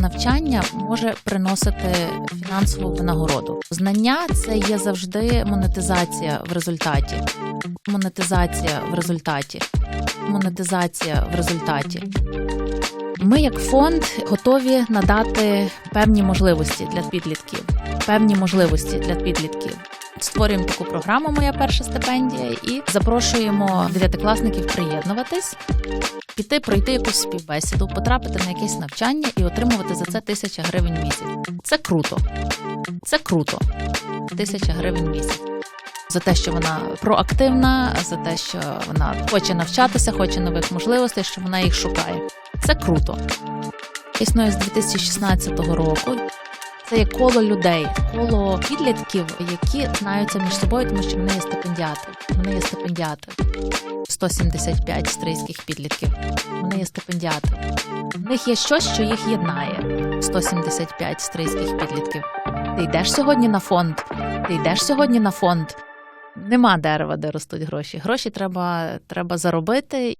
навчання може приносити фінансову винагороду. Знання це є завжди монетизація в результаті. Монетизація в результаті. Монетизація в результаті. Ми, як фонд, готові надати певні можливості для підлітків. Певні можливості для підлітків. Створюємо таку програму Моя перша стипендія і запрошуємо дев'ятикласників приєднуватись, піти, пройти якусь співбесіду, потрапити на якесь навчання і отримувати за це тисяча гривень в місяць. Це круто. Це круто. Тисяча гривень в місяць. За те, що вона проактивна, за те, що вона хоче навчатися, хоче нових можливостей, що вона їх шукає. Це круто. Існує з 2016 року. Це є коло людей, коло підлітків, які знаються між собою, тому що вони є стипендіати. Вони є стипендіати. 175 стрийських підлітків. Вони є стипендіати. В них є щось, що їх єднає. 175 стрийських підлітків. Ти йдеш сьогодні на фонд. Ти йдеш сьогодні на фонд. Нема дерева, де ростуть гроші. Гроші треба, треба заробити